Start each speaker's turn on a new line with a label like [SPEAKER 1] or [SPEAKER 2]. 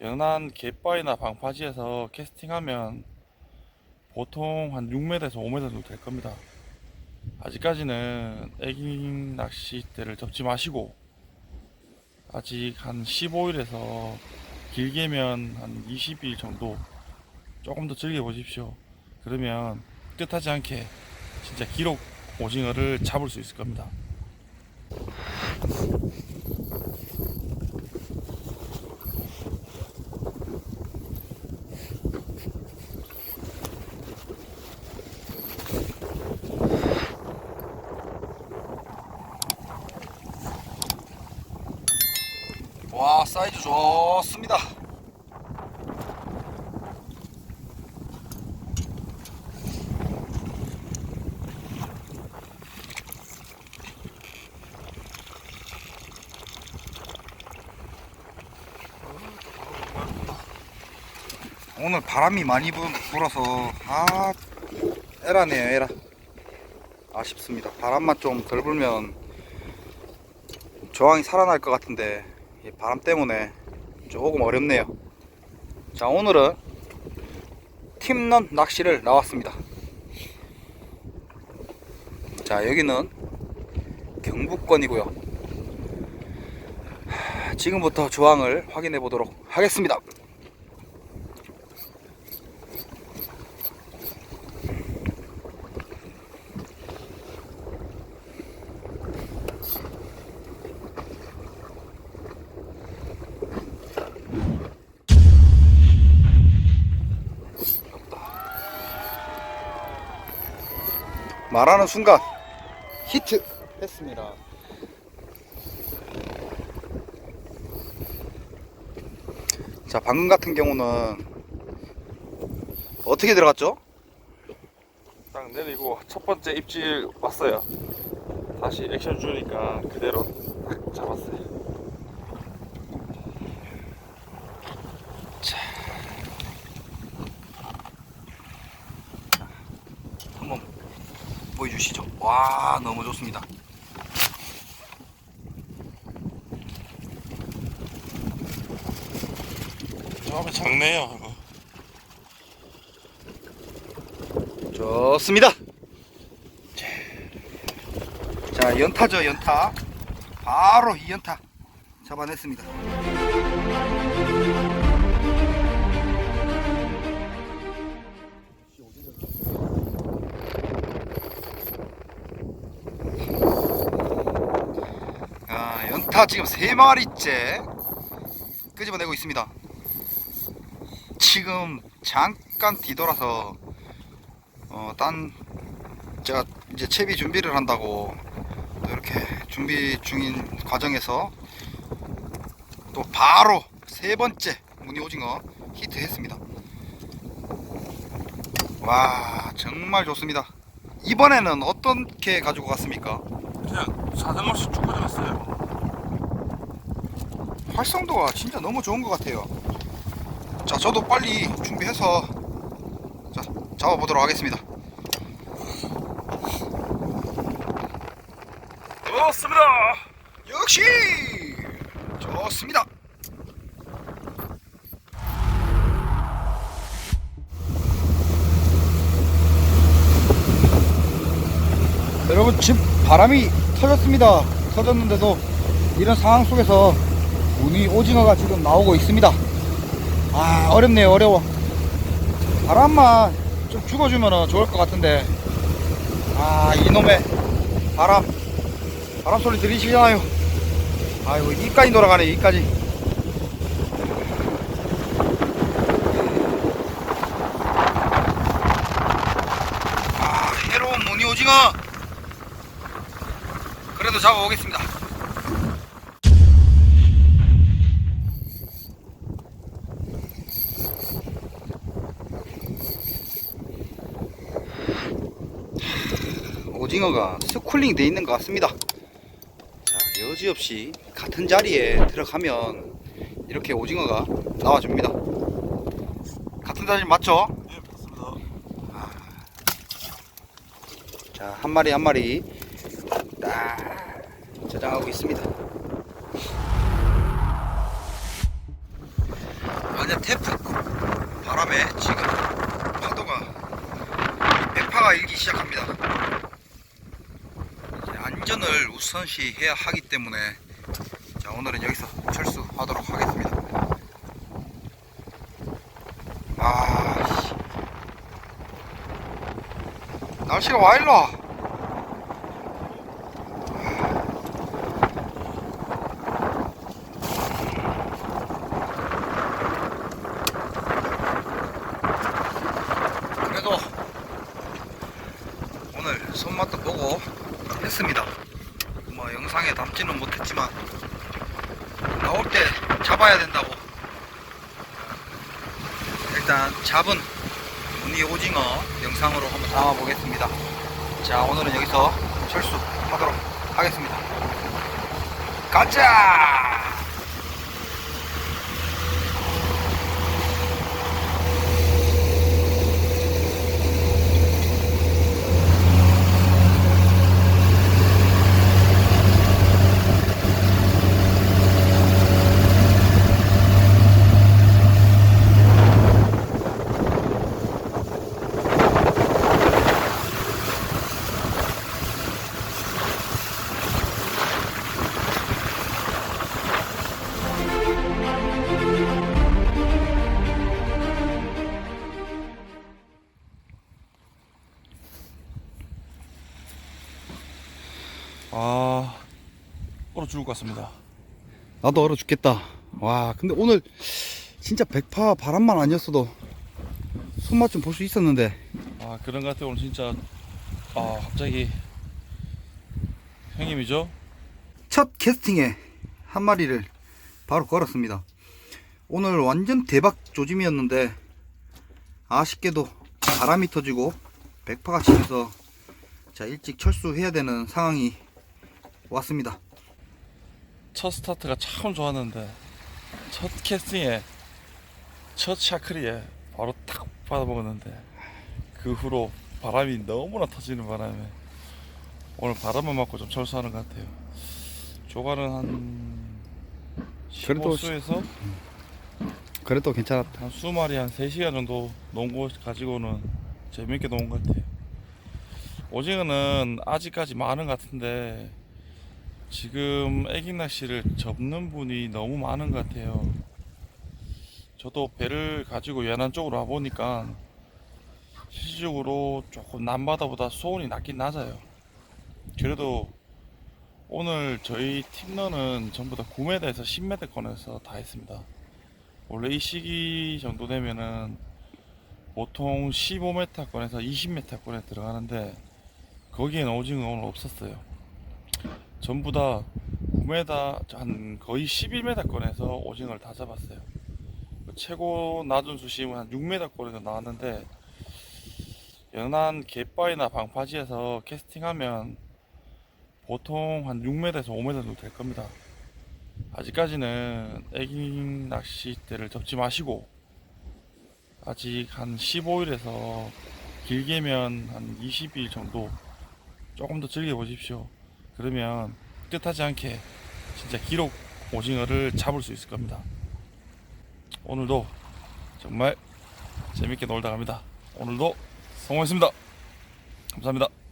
[SPEAKER 1] 연안 갯바위나 방파지에서 캐스팅하면 보통 한 6m에서 5m 정도 될 겁니다. 아직까지는 애기 낚싯대를 접지 마시고 아직 한 15일에서 길게면 한 20일 정도 조금 더 즐겨 보십시오. 그러면 뜻하지 않게 진짜 기록 오징어를 잡을 수 있을 겁니다.
[SPEAKER 2] 와 사이즈 좋습니다. 오늘 바람이 많이 불- 불어서 아 에라네요 에라. 아쉽습니다. 바람만 좀 덜 불면 저항이 살아날 것 같은데. 이 바람 때문에 조금 어렵네요. 자, 오늘은 팀런 낚시를 나왔습니다. 자, 여기는 경북권이고요. 하, 지금부터 조항을 확인해 보도록 하겠습니다. 말하는 순간 히트 했습니다. 자, 방금 같은 경우는 어떻게 들어갔죠?
[SPEAKER 1] 딱 내리고 첫 번째 입질 왔어요. 다시 액션 주니까 그대로 딱 잡았어요.
[SPEAKER 2] 한번 보여주시죠. 와, 너무 좋습니다.
[SPEAKER 1] 처음에 작네요. 이거.
[SPEAKER 2] 좋습니다. 자, 연타죠, 연타. 바로 이 연타 잡아냈습니다. 아, 연타 지금 세 마리째 끄집어내고 있습니다. 지금 잠깐 뒤돌아서 어, 딴 제가 이제 채비 준비를 한다고 또 이렇게 준비 중인 과정에서 또 바로 세 번째 무늬 오징어 히트했습니다. 와 정말 좋습니다. 이번에는 어떻게 가지고 갔습니까?
[SPEAKER 1] 그냥 사정없이 쭉 가져갔어요.
[SPEAKER 2] 활성도가 진짜 너무 좋은 것 같아요. 자, 저도 빨리 준비해서 자, 잡아보도록 하겠습니다.
[SPEAKER 1] 좋습니다.
[SPEAKER 2] 역시 좋습니다. 여러분 지금 바람이 터졌습니다. 터졌는데도 이런 상황 속에서 무늬 오징어가 지금 나오고 있습니다. 아 어렵네요 어려워. 바람만 좀 죽어주면 좋을 것 같은데 아 이놈의 바람 바람 소리 들리시잖아요. 아이고 이까지 돌아가네 이까지. 아 해로운 무늬 오징어. 그래도 잡아오겠습니다. 오징어가 스쿨링 돼 있는 것 같습니다. 자, 여지없이 같은 자리에 들어가면 이렇게 오징어가 나와줍니다. 같은 자리 맞죠?
[SPEAKER 1] 네, 맞습니다.
[SPEAKER 2] 자, 한 마리 한 마리 딱 저장하고 있습니다. 완전 태풍 바람에 지금 파도가 백파가 일기 시작합니다. 이제 안전을 우선시 해야 하기 때문에 자 오늘은 여기서 철수하도록 하겠습니다. 아 씨. 날씨가 와 일로 와. 그래도 오늘 손맛도 보고 했습니다. 뭐 영상에 담지는 못했지만 나올 때 잡아야 된다고. 일단 잡은 무늬 오징어 영상으로 한번 담아 보겠습니다. 자 오늘은 여기서 철수하도록 하겠습니다. 가자!
[SPEAKER 1] 얼어 죽을 것 같습니다
[SPEAKER 2] 나도 얼어 죽겠다. 와, 근데 오늘 진짜 백파 바람만 아니었어도 손맛 좀 볼 수 있었는데
[SPEAKER 1] 아 그런 것 같아요 오늘 진짜 아 갑자기 형님이죠?
[SPEAKER 2] 첫 캐스팅에 한 마리를 바로 걸었습니다. 오늘 완전 대박 조짐이었는데 아쉽게도 바람이 터지고 백파가 치면서 자 일찍 철수해야 되는 상황이 왔습니다.
[SPEAKER 1] 첫 스타트가 참 좋았는데 첫 캐스팅에 첫 샤크리에 바로 탁 받아먹었는데 그 후로 바람이 너무나 터지는 바람에 오늘 바람만 맞고 좀 철수하는 것 같아요 조가는 한
[SPEAKER 2] 그래도
[SPEAKER 1] 15수에서
[SPEAKER 2] 그래도 괜찮았다.
[SPEAKER 1] 한 수마리 한 3시간 정도 논거 가지고는 재밌게 논것 같아요 오징어는 아직까지 많은 것 같은데 지금 애기 낚시를 접는 분이 너무 많은 것 같아요. 저도 배를 가지고 연안 쪽으로 와보니까 실질적으로 조금 남바다보다 소운이 낮긴 낮아요. 그래도 오늘 저희 팀러는 전부 다 9m에서 10m 권에서 다 했습니다. 원래 이 시기 정도 되면은 보통 15m권에서 20m권에 들어가는데 거기에는 오징어 오늘 없었어요. 전부 다 9m 한 거의 11m권에서 오징어를 다 잡았어요. 최고 낮은 수심은 한 6m권에서 나왔는데 연안 갯바위나 방파지에서 캐스팅하면 보통 한 6m에서 5m 정도 될 겁니다. 아직까지는 애기 낚싯대를 접지 마시고 아직 한 15일에서 길게면 한 20일 정도 조금 더 즐겨 보십시오. 그러면 뜻하지 않게 진짜 기록 오징어를 잡을 수 있을 겁니다. 오늘도 정말 재밌게 놀다 갑니다. 오늘도 성공했습니다. 감사합니다.